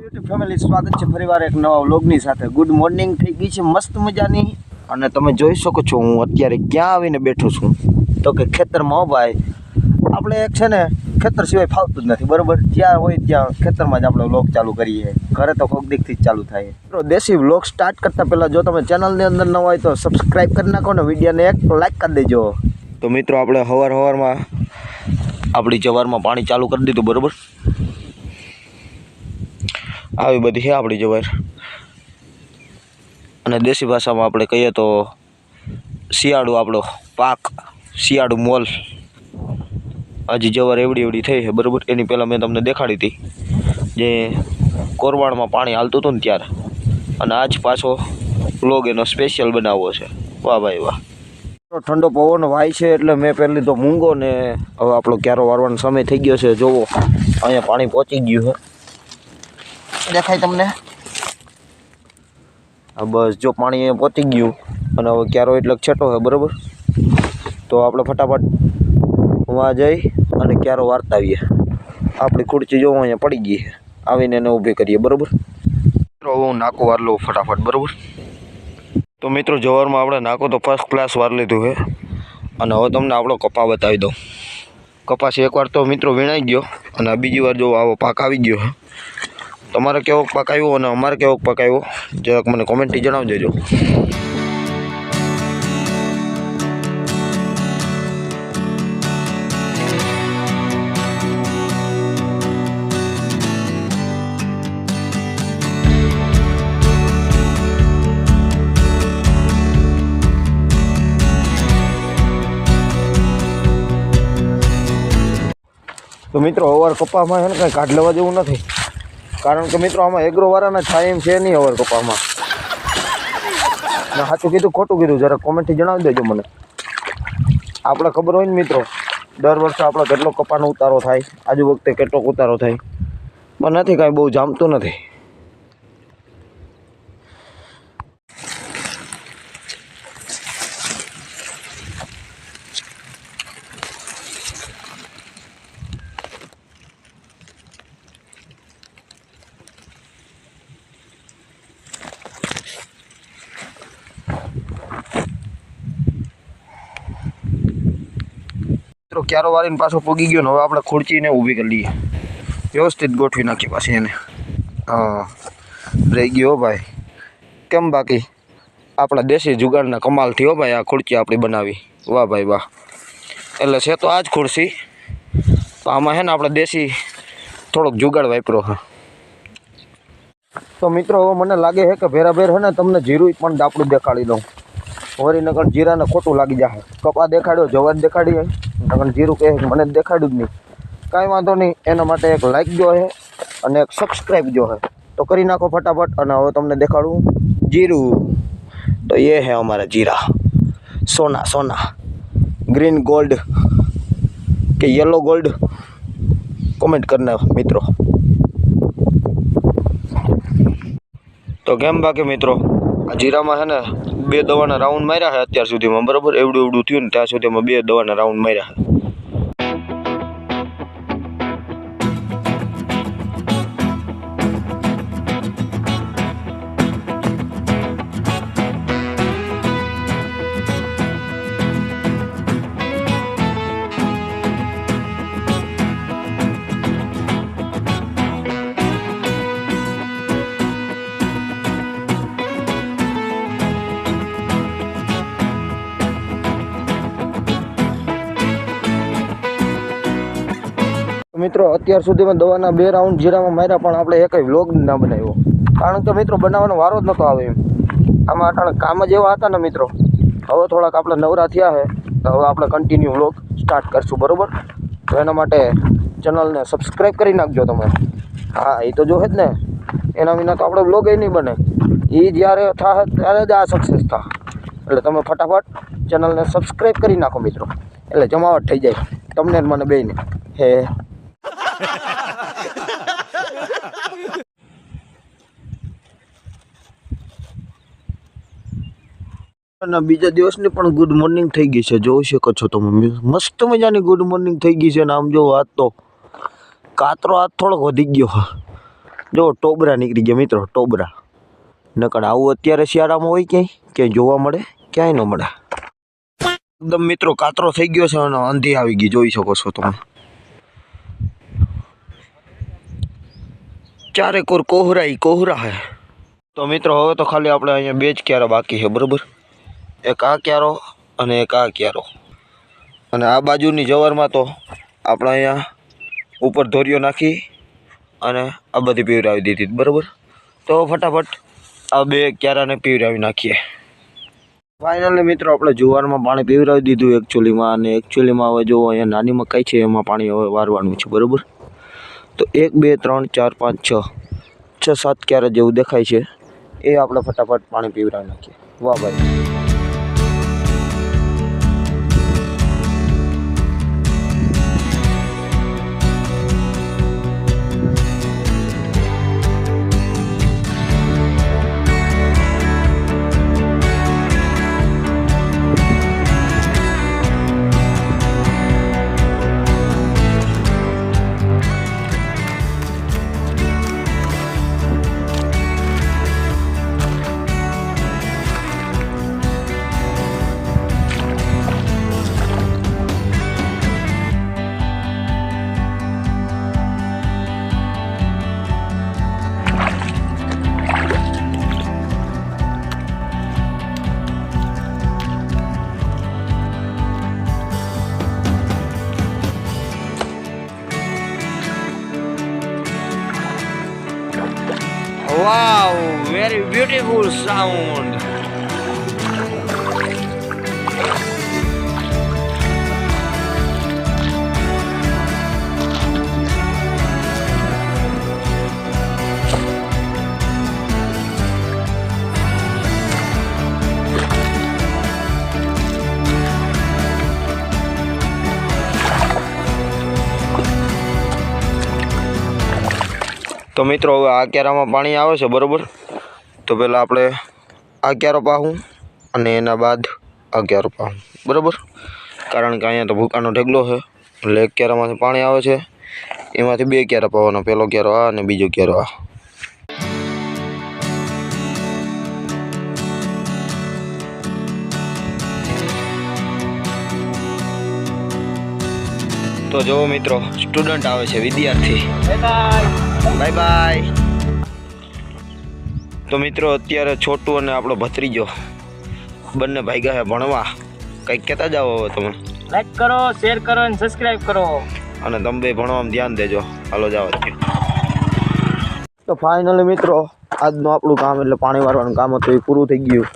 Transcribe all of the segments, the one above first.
YouTube family, સ્વાગત છે ફરીવાર એક નવા વ્લોગની સાથે. ગુડ મોર્નિંગ થઈ ગઈ છે મસ્ત મજાની. અને તમે જોઈ શકો છો, હું અત્યારે ક્યાં આવીને બેઠો છું. તો કે ખેતરમાં ભાઈ. આપણે એક છે ને, ખેતર સિવાય ફાવતું જ નથી, બરોબર? જ્યાં હોય ત્યાં ખેતરમાં જ આપણે વ્લોગ ચાલુ કરીએ. ઘરે તો કોક દીકથી જ ચાલુ થાય. દેશી વ્લોગ સ્ટાર્ટ કરતાં પહેલાં જો તમે ચેનલની અંદર ન હોય તો સબસ્ક્રાઈબ કરી નાખો ને વિડીયોને એક લાઈક કરી દેજો. તો મિત્રો, આપણે હવાર હવારમાં, આપણી જવારમાં પાણી ચાલુ કરી દીધું, બરોબર? આવી બધી છે આપણી જવાર. અને દેશી ભાષામાં આપણે કહીએ તો શિયાળુ આપણો પાક, શિયાળુ મોલ. હજી જવાર એવડી એવડી થઈ છે, બરાબર? એની પહેલાં મેં તમને દેખાડી હતી. જે કોરવાડમાં પાણી હાલતું હતું ને ત્યારે. અને આજ પાછો લોગ એનો સ્પેશિયલ બનાવવો છે. વાહ ભાઈ વાહ. ઠંડો પવન વાય છે એટલે મેં પહેલી તો મૂંગો ને હવે આપણો ક્યારો વારવાનો સમય થઈ ગયો છે. જોવો, અહીંયા પાણી પહોંચી ગયું છે. દેખાય તમને? બસ, જો પાણી પહોંચી ગયું, અને હવે ક્યારો એટલે છેટો છે, બરાબર? તો આપણે ફટાફટ વાં જઈ અને ક્યારો વાર્તા આવીએ. આપણી ખુરચી જો અહીંયા પડી ગઈ આવીને એને ઊભી કરીએ, બરાબર? મિત્રો હું નાકો વાર લઉં ફટાફટ, બરાબર? તો મિત્રો, જવારમાં આપણે નાકો તો ફર્સ્ટ ક્લાસ વાર લીધું છે, અને હવે તમને આપણો કપા બતાવી દઉં. કપાસ એકવાર તો મિત્રો વીણાઈ ગયો, અને બીજી વાર જો આવો પાક આવી ગયો તમારે કેવો પકાવ્યું અને અમારે કેવો પકાવ્યું જરાક મને કોમેન્ટથી જણાવી દેજો. તો મિત્રો અવાર કપામાં છે ને કાંઈ કાઢ લેવા જેવું નથી. કારણ કે મિત્રો, આમાં એગ્રો વાળાના થાય એમ છે નહીં અવાર કપામાં. મેં સાચું કીધું ખોટું કીધું? જરા કોમેન્ટથી જણાવી દેજો મને. આપણે ખબર હોય ને મિત્રો, દર વર્ષે આપણે કેટલો કપાનો ઉતારો થાય, આજુ વખતે કેટલો ઉતારો થાય. પણ નથી કાંઈ બહુ જામતું નથી. મિત્રો, ક્યારો વારીને પાછો પૂગી ગયો ને, હવે આપણે ખુરચીને ઊભી કરી લઈએ. વ્યવસ્થિત ગોઠવી નાખી પાછી એને. હા રહી ગયો હો ભાઈ. કેમ બાકી? આપણા દેશી જુગાડના કમાલથી હો ભાઈ, આ ખુરચી આપણી બનાવી. વાહ ભાઈ વાહ. એટલે છે તો આ જ ખુરશી. તો આમાં છે ને આપણે દેશી થોડોક જુગાડ વાપરો હા. તો મિત્રો, હવે મને લાગે છે કે ભેરા ભેર છે ને તમને જીરું પણ દાપડું દેખાડી દઉં. વળી નકર જીરાને ખોટું લાગી જાય કપા દેખાડ્યો જવાર દેખાડી નકર જીરું કહે મને દેખાડ્યું જ નહીં. કાંઈ વાંધો નહીં, એના માટે એક લાઈક જો હે અને એક સબસ્ક્રાઈબ જો હે. તો કરી નાખો ફટાફટ અને હવે તમને દેખાડું જીરું. તો એ હે અમારા જીરા. સોના સોના. ગ્રીન ગોલ્ડ કે યલો ગોલ્ડ કોમેન્ટ કરના મિત્રો. તો કેમ બાકી, મિત્રો? આ જીરામાં છે ને બે દવાના રાઉન્ડ માર્યા છે અત્યાર સુધીમાં, બરાબર? એવડું એવડું થયું ને ત્યાં સુધીમાં બે દવાના રાઉન્ડ માર્યા છે. મિત્રો, અત્યાર સુધીમાં દવાના બે રાઉન્ડ જીરામાં માર્યા પણ આપણે એકય વ્લોગ ના બનાવ્યો. કારણ કે મિત્રો, બનાવવાનો વારો જ નહોતો આવે એમ. આમાં અટાણે કામ જ એવા હતા ને મિત્રો. હવે થોડાક આપણે નવરા થયા છે, તો હવે આપણે કન્ટિન્યુ વ્લોગ સ્ટાર્ટ કરશું, બરાબર? તો એના માટે ચેનલને સબસ્ક્રાઈબ કરી નાખજો તમે. હા, એ તો જોહે જ ને. એના વિના તો આપણે વ્લોગ એ નહીં બને. એ જ્યારે થાય ત્યારે જ આ સક્સેસ થાય એટલે તમે ફટાફટ ચેનલને સબસ્ક્રાઈબ કરી નાખો મિત્રો. એટલે જમાવટ થઈ જાય. તમને મને બેને હે. અને બીજા દિવસની પણ ગુડ મોર્નિંગ થઈ ગઈ છે. જોઈ શકો છો તમે. મસ્ત મજાની ગુડ મોર્નિંગ થઈ ગઈ છે ને આમ જો વાત તો કાતરો હાથ થોડોક વધી ગયો. જો ટોબરા નીકળી ગયા મિત્રો, ટોબરા. નકર આવું અત્યારે શિયાળામાં હોય ક્યાંય? ક્યાંય જોવા મળે, ક્યાંય ન મળે. એકદમ મિત્રો કાતરો થઈ ગયો છે અને અંધી આવી ગઈ. જોઈ શકો છો તમે. ચારે કોર કોહરા કોહરા હે. તો મિત્રો, હવે તો ખાલી આપણે અહીંયા બે જ ક્યારા બાકી છે, બરાબર? એક આ ક્યારો અને એક આ ક્યારો. અને આ બાજુની જવારમાં તો આપણે અહીંયા ઉપર ધોરીઓ નાખી અને આ બધી પીવરાવી દીધી, બરાબર? તો ફટાફટ આ બે ક્યારાને પીવરાવી નાખીએ. ફાઇનલી મિત્રો, આપણે જુવારમાં પાણી પીવરાવી દીધું એકચ્યુઅલીમાં અને એકચ્યુઅલીમાં હવે જો અહીંયા નાની મકાઈ છે, એમાં પાણી હવે વારવાનું છે, બરોબર? તો એક, બે, ત્રણ, ચાર, પાંચ, છ છ, સાત ક્યારે જેવું દેખાય છે, એ આપણે ફટાફટ પાણી પીવડાવી નાખીએ. વાહ ભાઈ. Wow, very beautiful sound. તો મિત્રો, હવે આ ક્યારામાં પાણી આવે છે, બરાબર? તો પહેલાં આપણે આ ક્યારો પાહું અને એના બાદ આ ક્યારો પાહું, બરાબર? કારણ કે અહીંયા તો ભૂકાનો ઢગલો છે, એટલે એક ક્યારામાંથી પાણી આવે છે. એમાંથી બે ક્યારા પાવાનો પહેલો ક્યારો આ અને બીજો ક્યારો આ. તો જુઓ મિત્રો સ્ટુડન્ટ આવે છે, વિદ્યાર્થી. બાય બાય તો મિત્રો અત્યારે છોટું અને આપણો ભત્રીજો બંને ભાઈ ગયા ભણવા. કંઈક કહેતા જાઓ હવે તમે. લાઈક કરો શેર કરો અને સબસ્ક્રાઇબ કરો. અને તમે બે ભણવામાં ધ્યાન દેજો. હાલો જાઓ. તો ફાઇનલી મિત્રો આજનું આપણું કામ એટલે પાણી વાળવાનું કામ હતું એ પૂરું થઈ ગયું.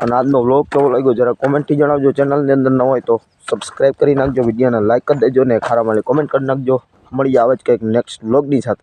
અને આજનો વ્લોગ કેવો લાગ્યો જરા કોમેન્ટથી જણાવજો. ચેનલની અંદર ન હોય તો સબસ્ક્રાઈબ કરી નાખજો વિડીયોને લાઈક કરી દેજો ને ખારા માલી કોમેન્ટ કરી નાખજો. મળી આવે જ કંઈક નેક્સ્ટ વ્લોગની સાથે.